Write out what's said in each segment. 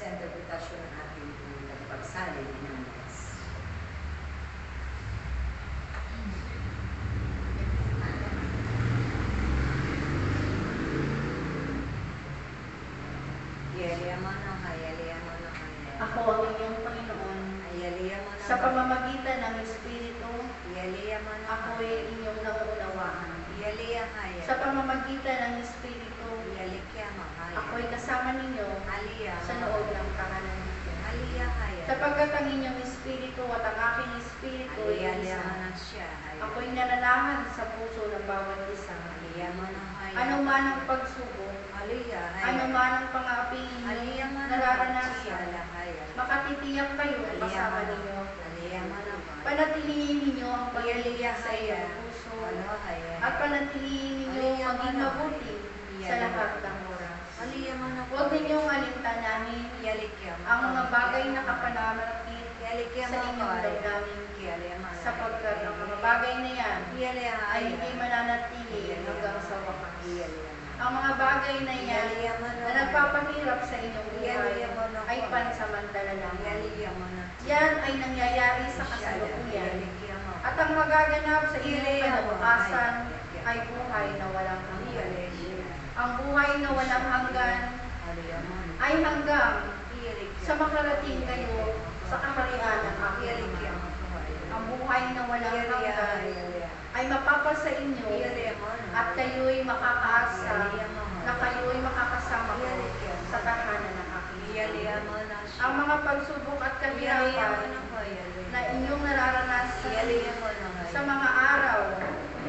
sa interpretasyon ng ating pagsalin ng Andes. Yaliyamano ka, yaliyamano ka, Ako ang inyong Panginoon, yaliyamano sa pamamagitan ng Espiritu, Yaliyamano ka, ako ay inyong nauunawaan. yaliyahaya, Sa pamamagitan ng Espiritu, yalikiyamahaya, ako ay kasama ninyo aliyah, sa loob ng tahanan ninyo. aliyahaya, Sapagkat ang inyong Espiritu at ang aking Espiritu ay isa. Ako'y nananahan sa puso ng bawat isa. Ano man ang pagsubok, ano man ang aliyamano nararanasan, makatitiyak kayo kasama ninyo. Panatilihin ninyo ang pag-iiyak sa iyong puso. Aliyahaya, at panatilihin ninyo maging mabuti sa lahat ng oras. aliyamano Huwag ninyong alintanahin yalikiyamano, ang mga bagay na kapanamaratit sa inyong damdamin sapagkat ang mga bagay na yan ay hindi mananatili hanggang sa wakas. Ang mga bagay na yan na nagpapahirap sa inyong buhay Yaliyamano. ay pansamantala lang. Yaliyamano. Yan ay nangyayari sa kasalukuyan Yalikiyamano. at ang magaganap sa inyong kinabukasan ay buhay na walang. Ang buhay na walang hanggan ay hanggang sa makarating kayo sa kaharian ng. Yalikiyamano. Ang buhay na walang hanggan ay mapapa sa inyo at kayo'y makakaasa na kayo'y makakasama ko sa tahanan ng. Yaliyamano. Ang mga pagsubok at kahirapan Yaliyamano. na inyong nararanasan Yaliyamano. sa mga araw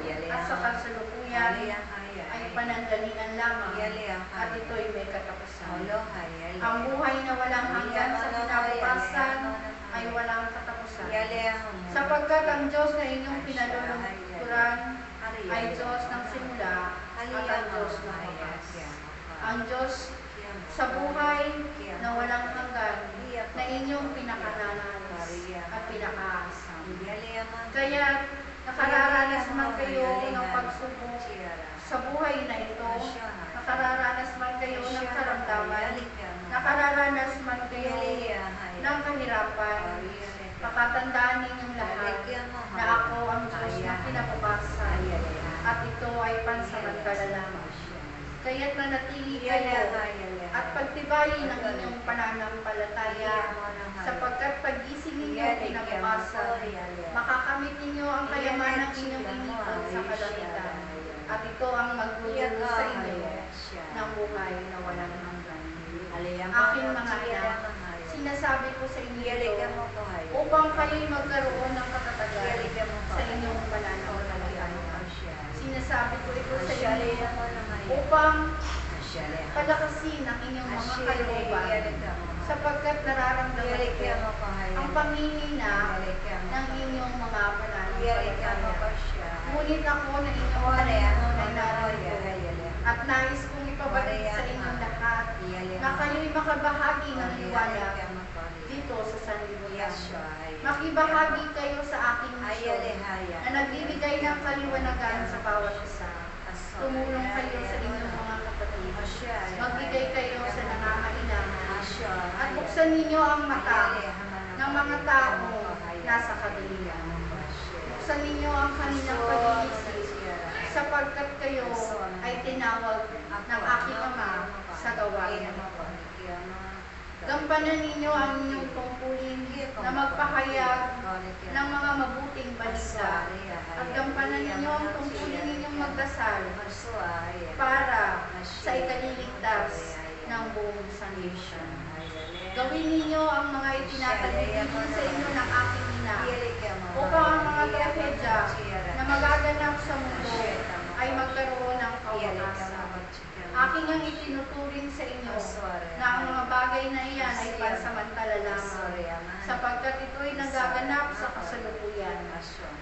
Yaliyamano. at sa kasalukuyan Yaliyahaya. ay panandalian lamang Yaliyahaya. at ito'y may katapusan. Alohaya. Ang buhay na walang hanggan sa kinabukasan ay walang katapusan. Sapagkat ang Diyos na inyong pinalulungkuran ay Diyos ng simula at ang Diyos ng wakas. Ang Diyos sa buhay na walang hanggan na inyong pinakananas at pinakaasam. Kaya nakararanas man kayo ng pagsubok sa buhay na ito, nakararanas man kayo ng karamdaman, nakararanas man kayo ng kahirapan, pakatandaan ninyong lahat na ako ang Diyos na kinabukasan at ito ay pansamantala lamang. Kaya't nanatili kayo at pagtibayin ang inyong pananampalataya sapagkat pagising ninyo kinabukasan, makakamit ninyo ang kayaman ng inyong inipon sa kalamitan. At ito ang magdudulot sa inyo ng buhay na walang hanggan. Aking mga anak, Sinasabi ko sa inyo ito upang kayo'y magkaroon ng katatagan sa inyong pananampalataya. Sinasabi ko ito sa inyo upang palakasin ang inyong mga kalooban sapagkat nararamdaman ko ang pangingina ng inyong mga pananampalataya. Ngunit ako na inyong narito at nais kong ipabalik sa inyong lahat na kayo'y makabahagi ng liwanag dito sa sanlibutan. Makibahagi kayo sa aking misyon na nagbibigay ng kaliwanagan sa bawat isa. Tumulong kayo sa inyong mga kapatid. Magbigay kayo sa nangangailangan. At buksan ninyo ang mata ng mga tao nasa kagalian. Buksan ninyo ang kanilang pag-iisip sapagkat kayo ay tinawag ng aking Ama sa gawain ng ito. Gampanan ninyo ang inyong tungkulin na magpahayag ng mga mabuting balita at gampanan ninyo ang tungkulin ninyong magdasal para sa ikaliligtas ng buong sanlibutan. Gawin ninyo ang mga itinatagbibigin sa inyo ng aking ina upang ang mga trahedya na magaganap sa mundo ay magkaroon ng kawakasan. Aking ang itinuturing sa inyo na ang mga bagay na iyan ay pansamantala lamang. sapagkat ito'y nagaganap sa kasalukuyan.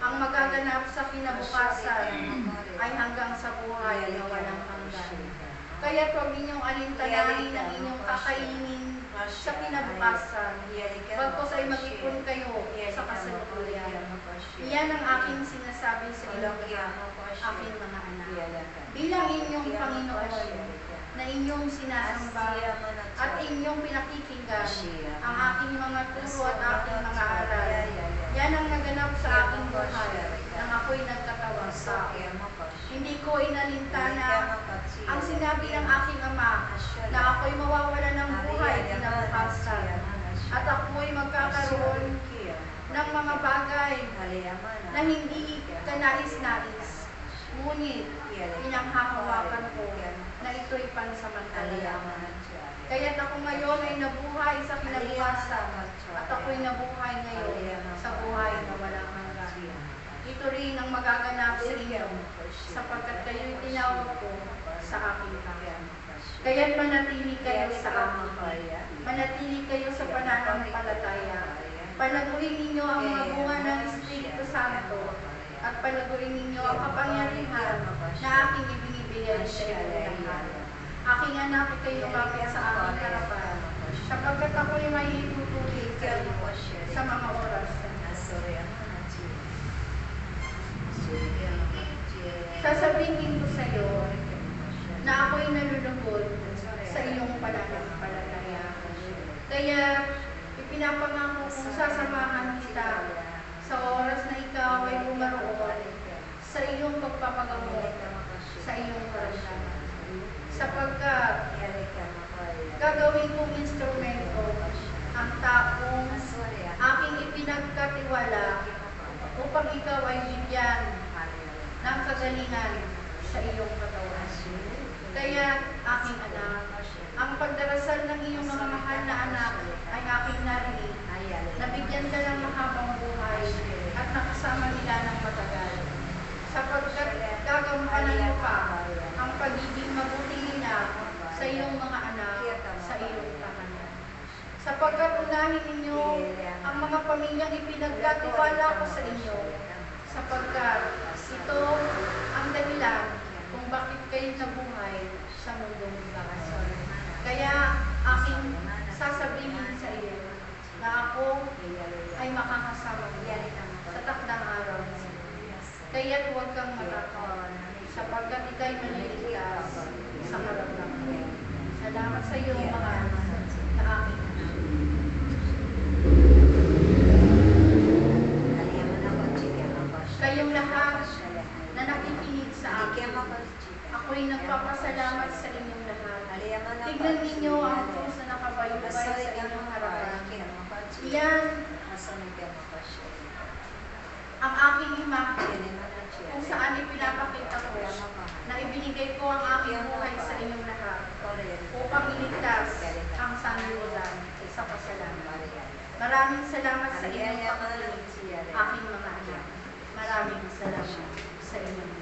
Ang magaganap sa kinabukasan ay hanggang sa buhay na walang hanggan. Kaya huwag ninyong alintanahin ang inyong kakainin sa kinabukasan. Bagkos ay mag-ipon kayo sa kasalukuyan. Iyan ang aking sinasabi sa inyo lahat, aking mga anak. Bilang inyong Panginoon na inyong sinasamba at inyong pinakikinggan ang aking mga turo at aking mga aral. Yan ang naganap sa aking buhay nang ako'y nagkatawang sa Hindi ko inalintana ang sinabi ng aking ama na ako'y mawawala ng buhay kinabukasan at ako'y magkakaroon ng mga bagay na hindi kanais-nais. Ngunit pinanghahawakan ko na ito'y pansamantala. Kaya't ako ngayon ay nabuhay sa kinabukasan at ako'y nabuhay ngayon sa buhay na walang hanggan. Ito rin ang magaganap sa inyo sapagkat kayo'y tinawag ko sa aking kaya. Manatili kayo sa akin. Manatili kayo sa pananampalataya. Palaguin ninyo ang mga bunga ng Espiritu Santo. At palaguin ninyo ang kapangyarihan na aking ibinibigay sa lahat. Aking anak, ikay lumapit sa aking harapan. Sapagkat ako'y may itutuloy sa iyo sa mga oras nalulungkot sa iyong pananampalataya. Kaya ipinapangako kong sasamahan kita sa oras na ikaw ay umaroon sa iyong pagpapagamot sa iyong karamdaman. Sapagkat gagawin kong instrumento ang taong aking ipinagkatiwala upang ikaw ay bigyan ng kagalingan sa iyong katawan. Kaya, aking anak, ang pagdarasal ng iyong mga mahal na anak ay aking narinig. Nabigyan ka ng mahabang buhay at nakasama nila ng matagal. Sapagkat gagampanan mo pa ang pagiging mabuting ina sa iyong mga anak sa iyong tahanan. Sapagkat unahin ninyo ang mga pamilyang ipinagkatiwala ko sa inyo sapagkat ito ang dahilan kung bakit kayo nabuhay mundong bakasyon. Kaya aking sasabihin sa iyo na ako ay makakasama sa takdang araw. Kaya't huwag kang matakot sapagkat ikay maliligtas sa karamdaman. Salamat sa iyo, mahal na aking anak. Kayong lahat na nakikinig sa akin, ako'y nagpapasalamat sa inyong lahat. Tignan ninyo ang Diyos na nakabayubay sa inyong harapan. Iyan ang aking imahe kung saan ipinapakita ko na ibinigay ko ang aking buhay sa inyong lahat. Upang iligtas ang sanlibutan sa pasalamat. Maraming salamat sa inyong pakikinig, aking mga anak. Maraming salamat sa inyong